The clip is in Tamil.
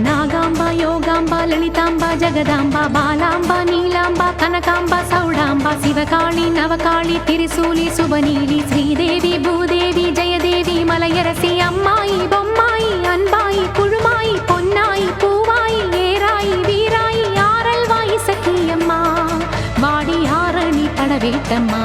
நாகாம்பா யோகாம்பா லலிதாம்பா ஜெகதாம்பா பாலாம்பா நீலாம்பா கனகாம்பா சௌடாம்பா சிவகாளி நவகாளி திரிசூலி சுபநீலி ஸ்ரீதேவி பூதேவி ஜெயதேவி மலையரசி அம்மாயி பொம்மாயி அன்பாயி குழுமாயி பொன்னாயி பூவாயி ஏராயி வீராயி ஆரல்வாயி சக்கியம்மா வாடி ஆரணி படவேட்டம்மா